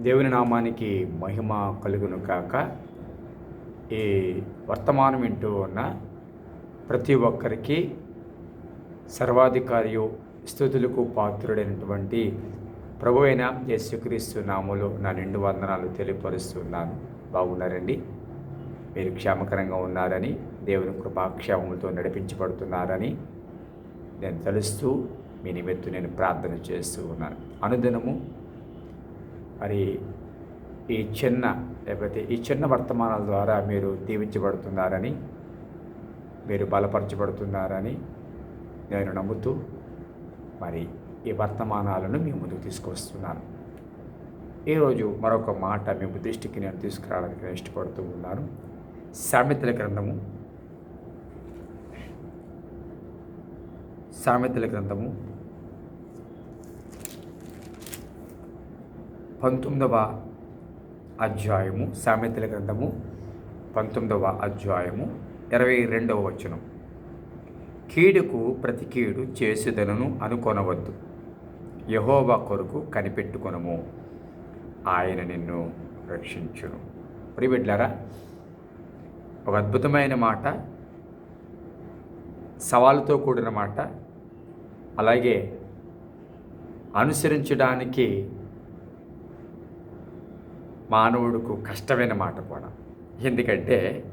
దేవుని నామానికి మహిమ కలుగును కాక ఈ వర్తమానం వింటూ ఉన్న ప్రతి ఒక్కరికి సర్వాధికారి స్థుతులకు పాత్రుడైనటువంటి ప్రభు అయిన యేసుక్రీస్తు నామములో నా నిండు వందనాలు తెలియపరుస్తున్నాను. బాగున్నారండి? మీరు క్షేమకరంగా ఉన్నారని దేవుని కృపాక్షేమములతో నడిపించబడుతున్నారని నేను తెలుస్తూ మీ నిమిత్తం నేను ప్రార్థన చేస్తూ ఉన్నాను. అనుదినము మరి ఈ చిన్న లేకపోతే ఈ చిన్న వర్తమానాల ద్వారా మీరు దీవించబడుతున్నారని మీరు బలపరచబడుతున్నారని నేను నమ్ముతూ మరి ఈ వర్తమానాలను మీ ముందుకు తీసుకొస్తున్నాను ఈరోజు మరొక మాట మీ దృష్టికి నేను తీసుకురావడానికి నేను ఇష్టపడుతూ ఉన్నాను. సామెతల గ్రంథము. సామెతల గ్రంథము. పంతొమ్మిదవ అధ్యాయము సామెతల గ్రంథము పంతొమ్మిదవ అధ్యాయము ఇరవై రెండవ వచనం. కీడుకు ప్రతి కీడు చేసేదనను అనుకొనవద్దు. యహోవా కొరకు కనిపెట్టుకొనము. ఆయన నిన్ను రక్షించును. ప్రియబిడ్లారా ఒక అద్భుతమైన మాట సవాలుతో కూడిన మాట అలాగే అనుసరించడానికి మానవుడుకు కష్టమైన మాట కూడా. ఎందుకంటే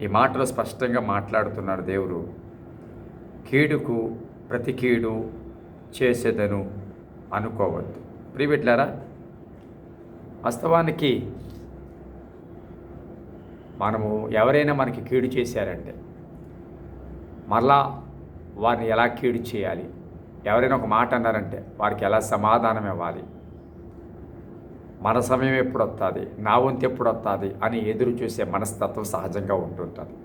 ఈ మాటలో స్పష్టంగా మాట్లాడుతున్నాడు దేవుడు. కీడుకు ప్రతి కీడు చేసేదను అనుకోవద్దు. ప్రియబిట్లారా వాస్తవానికి మనము ఎవరైనా మనకి కీడు చేశారంటే మరలా వారిని ఎలా కీడు చేయాలి? ఎవరైనా ఒక మాట అన్నారంటే వారికి ఎలా సమాధానం ఇవ్వాలి? మన సమయం ఎప్పుడు వస్తుంది నా వంతు ఎప్పుడు వస్తుంది అని ఎదురు చూసే మనస్తత్వం సహజంగా ఉంటుంటుంది.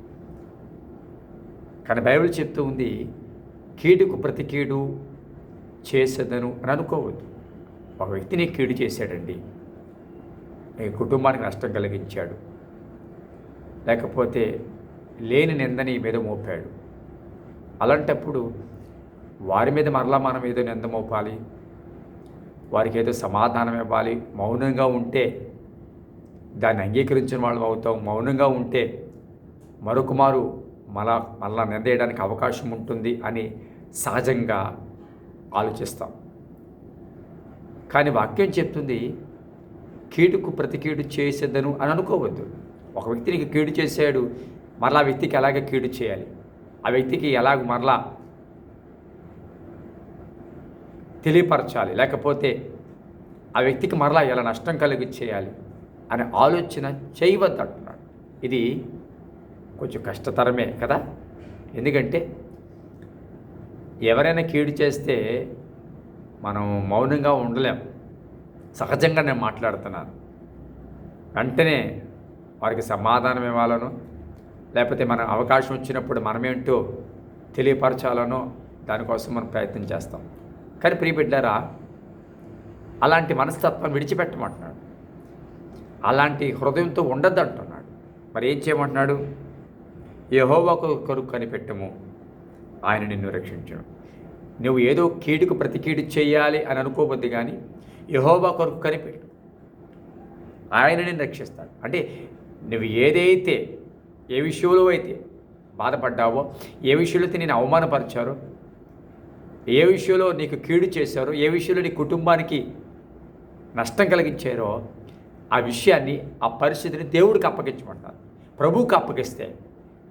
కానీ బైబిల్ చెప్తూ ఉంది కీడుకు ప్రతి కీడు చేసేదను అని అనుకోవద్దు. ఒక వ్యక్తిని కీడు చేశాడండి నీ కుటుంబానికి నష్టం కలిగించాడు లేకపోతే లేని నిందని మీద మోపాడు. అలాంటప్పుడు వారి మీద మరలా మనం ఏదో నింద మోపాలి? వారికి ఏదో సమాధానం ఇవ్వాలి. మౌనంగా ఉంటే దాన్ని అంగీకరించిన వాళ్ళం అవుతాం. మౌనంగా ఉంటే మరొక మారు మళ్ళా మళ్ళా నిందేయడానికి అవకాశం ఉంటుంది అని సహజంగా ఆలోచిస్తాం. కానీ వాక్యం చెప్తుంది కీడుకు ప్రతి కీడు చేసేదను అని అనుకోవద్దు. ఒక వ్యక్తికి కీడు చేశాడు మరలా ఆ వ్యక్తికి ఎలాగ కీడు చేయాలి? ఆ వ్యక్తికి ఎలాగ మరలా తెలియపరచాలి. లేకపోతే ఆ వ్యక్తికి మరలా ఎలా నష్టం కలిగి చేయాలి అనే ఆలోచన చేయవద్దు అంటున్నాడు. ఇది కొంచెం కష్టతరమే కదా? ఎందుకంటే ఎవరైనా కీడు చేస్తే మనం మౌనంగా ఉండలేం. సహజంగా నేను మాట్లాడుతున్నాను. వెంటనే వారికి సమాధానం ఇవ్వాలనో లేకపోతే మన అవకాశం వచ్చినప్పుడు మనమేంటో తెలియపరచాలనో దానికోసం మనం ప్రయత్నం చేస్తాం. కానీ ప్రియబిడ్డారా అలాంటి మనస్తత్వం విడిచిపెట్టమంటున్నాడు. అలాంటి హృదయంతో ఉండద్దు అంటున్నాడు మరి ఏం చేయమంటున్నాడు? యహోవాకు కొరకు కనిపెట్టము. ఆయన నిన్ను రక్షించను. నువ్వు ఏదో కీడుకు ప్రతి కీడు చేయాలి అని అనుకోవద్దు కానీ యహోవా కొరకు కనిపెట్టు. ఆయన నిన్ను రక్షిస్తాడు. అంటే నువ్వు ఏదైతే ఏ విషయంలో అయితే బాధపడ్డావో ఏ విషయంలో అయితే నేను అవమానపరిచారో ఏ విషయంలో నీకు కీడు చేశారో ఏ విషయంలో నీ కుటుంబానికి నష్టం కలిగించారో ఆ విషయాన్ని ఆ పరిస్థితిని దేవుడికి అప్పగించమంటారు. ప్రభువుకి అప్పగిస్తే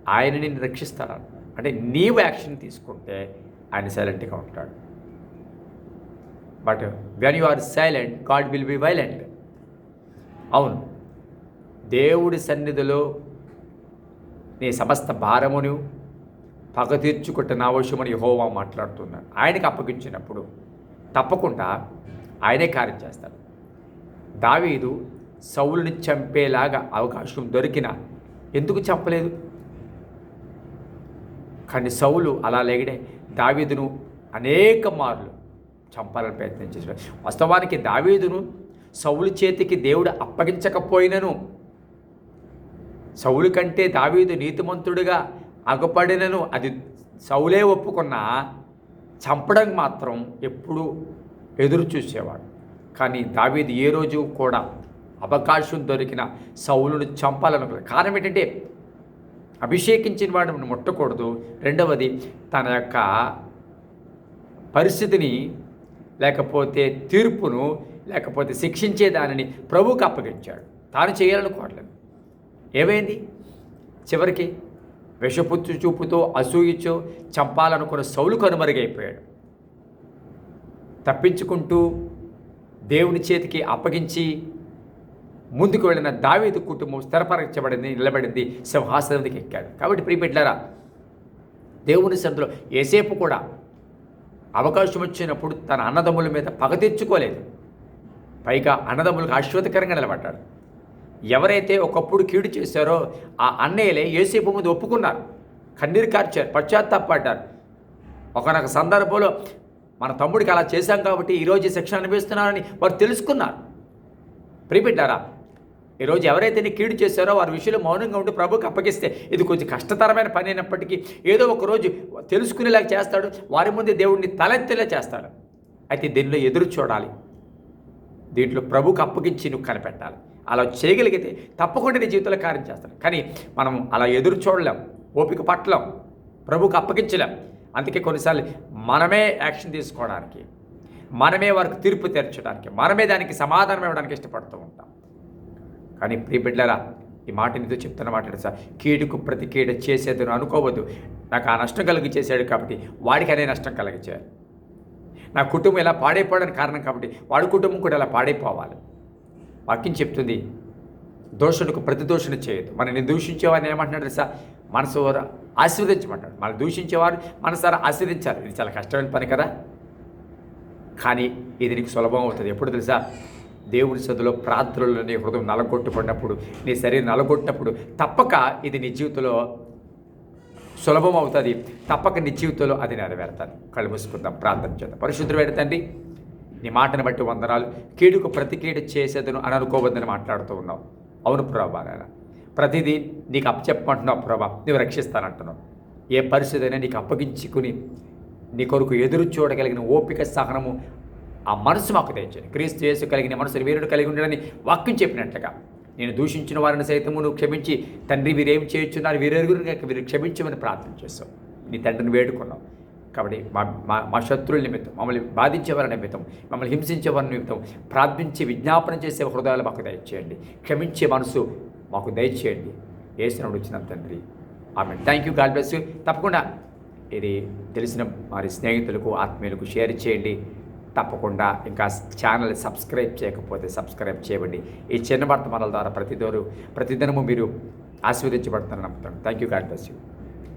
ఆయన నిన్ను రక్షిస్తాడు అంటే నీవు యాక్షన్ తీసుకుంటే ఆయన సైలెంట్గా ఉంటాడు. But when you are silent God will be violent. అవును. దేవుడి సన్నిధిలో నీ సమస్త భారమును పగ తీర్చుకుంటే నా అవసరమని యహోవా మాట్లాడుతున్నాడు. ఆయనకి అప్పగించినప్పుడు తప్పకుండా ఆయనే కార్యం చేస్తాడు. దావీదు సౌలుని చంపేలాగా అవకాశం దొరికిన ఎందుకు చంపలేదు కానీ సౌలు అలా లేగడే దావీదును అనేక మార్లు చంపాలని ప్రయత్నం చేశాడు. వాస్తవానికి దావీదును సౌలు చేతికి దేవుడు అప్పగించకపోయినను సౌలు కంటే దావీదు నీతిమంతుడుగా అగపడినను అది సౌలే ఒప్పుకున్నా చంపడం మాత్రం ఎప్పుడూ ఎదురు చూసేవాడు. కానీ దావీదు ఏ రోజు కూడా అవకాశం దొరికిన సౌలును చంపాలనుకున్నాడు కారణం ఏంటంటే అభిషేకించిన వాడిని ముట్టకూడదు. రెండవది తన యొక్క పరిస్థితిని లేకపోతే తీర్పును లేకపోతే శిక్షించే దానిని ప్రభువుకు అప్పగించాడు. తాను చేయాలనుకోవట్లేదు. ఏమైంది? చివరికి విషపుచ్చు చూపుతో అసూయిచో చంపాలనుకున్న సౌలు కనుమరుగైపోయాడు తప్పించుకుంటూ దేవుని చేతికి అప్పగించి ముందుకు వెళ్ళిన దావేది కుటుంబం స్థిరపరచబడింది నిలబడింది సింహాసనానికి ఎక్కాడు. కాబట్టి ప్రియపెట్లారా దేవుని సందులో ఏసేపు కూడా అవకాశం వచ్చినప్పుడు తన అన్నదమ్ముల మీద పగ తెచ్చుకోలేదు. పైగా అన్నదమ్ములకు ఆశ్వాదకరంగా నిలబడ్డాడు. ఎవరైతే ఒకప్పుడు కీడు చేశారో ఆ అన్నయ్యలే ఏసేపు ముందు ఒప్పుకున్నారు. కన్నీరు కార్చారు పశ్చాత్తాపడ్డారు ఒకనొక సందర్భంలో మన తమ్ముడికి అలా చేశాం కాబట్టి ఈరోజు శిక్షణ అనిపిస్తున్నారని వారు తెలుసుకున్నారు. ప్రిపెట్టారా ఈరోజు ఎవరైతే నీ కీడు చేశారో వారి విషయంలో మౌనంగా ఉండి ప్రభుకి అప్పగిస్తే ఇది కొంచెం కష్టతరమైన పని అయినప్పటికీ ఏదో ఒక రోజు తెలుసుకునేలాగా చేస్తాడు వారి ముందు దేవుడిని తలెత్తేలా చేస్తాడు. అయితే దీనిలో ఎదురు చూడాలి. దీంట్లో ప్రభుకు అప్పగించి నువ్వు కనిపెట్టాలి. అలా చేయగలిగితే తప్పకుండా నీ జీవితంలో కార్యం చేస్తాను. కానీ మనం అలా ఎదురు చూడలేం ఓపిక పట్టలేం ప్రభుకు అప్పగించలేం. అందుకే కొన్నిసార్లు మనమే యాక్షన్ తీసుకోవడానికి మనమే వారికి తీర్పు తీర్చడానికి మనమే దానికి సమాధానం ఇవ్వడానికి ఇష్టపడుతూ ఉంటాం. కానీ ప్రియ బిడ్డలారా ఈ మాట నీతో చెప్తున్న మాట సార్. కీడుకు ప్రతి కీడు చేసేదని అనుకోవద్దు. నాకు ఆ నష్టం కలిగి చేశాడు కాబట్టి వాడికి అనే నష్టం కలిగించారు. నా కుటుంబం ఇలా పాడైపోవడానికి కారణం కాబట్టి వాడి కుటుంబం కూడా ఇలా పాడైపోవాలి. వాక్యం చెప్తుంది దోషులకు ప్రతి దోషణ చేయదు మనని దూషించేవారిని ఏమంటున్నాడు తెలుసా? మనసు ఆశీర్వదించమంటాడు. మనం దూషించేవారు మనసారా ఆశీర్వించాలి ఇది చాలా కష్టమైన పని కదా? కానీ ఇది నీకు సులభం అవుతుంది. ఎప్పుడు తెలుసా? దేవుని సదులో ప్రార్థనలో నీ హృదయం నలగొట్టుకున్నప్పుడు నీ శరీరం నలగొట్టినప్పుడు తప్పక ఇది నీ జీవితంలో సులభం అవుతుంది. తప్పక నీ జీవితంలో అది నెరవేరుతాను కళ్ళు మూసుకుందాం ప్రార్థన చేద్దాం. పరిశుద్ధుడు పెడతండి నీ మాటను బట్టి వందనాలు. కీడుకు ప్రతి కీడు చేసేదను అని అనుకోవద్దని మాట్లాడుతూ ఉన్నావు. అవును ప్రభా నాయన. ప్రతిదీ నీకు అప్పచెప్పమంటున్నావు ప్రభా. నువ్వు రక్షిస్తానంటున్నావు. ఏ పరిస్థితి అయినా నీకు అప్పగించుకుని నీ కొరకు ఎదురు చూడగలిగిన ఓపిక సహనము ఆ మనసు మాకు తెచ్చండి క్రీస్తు చేసు కలిగిన మనసులు వీరుడు కలిగి ఉండడని వాక్యం చెప్పినట్లుగా. నేను దూషించిన వారిని సైతము నువ్వు క్షమించి తండ్రి వీరేం చేయొచ్చున్నారు వీరెరుగురు వీరు క్షమించమని ప్రార్థన చేస్తావు నీ తండ్రిని వేడుకున్నావు కాబట్టి మా మా మా శత్రువుల నిమిత్తం మమ్మల్ని బాధించేవారి నిమిత్తం మమ్మల్ని హింసించేవారి నిమిత్తం ప్రార్థించి విజ్ఞాపనం చేసే హృదయాలు మాకు దయచేయండి. క్షమించే మనసు మాకు దయచేయండి. ఏసినప్పుడు వచ్చిన తండ్రి. ఆమె థ్యాంక్ యూ గాడ్ బ్లెస్ తప్పకుండా ఇది తెలిసిన మరి స్నేహితులకు ఆత్మీయులకు షేర్ చేయండి. తప్పకుండా ఇంకా ఛానల్ సబ్స్క్రైబ్ చేయకపోతే సబ్స్క్రైబ్ చేయండి. ఈ చిన్న వర్తమానాల ద్వారా ప్రతిదోరు ప్రతిదినము మీరు ఆస్వాదించబడతారని నమ్ముతాను. Thank you God bless you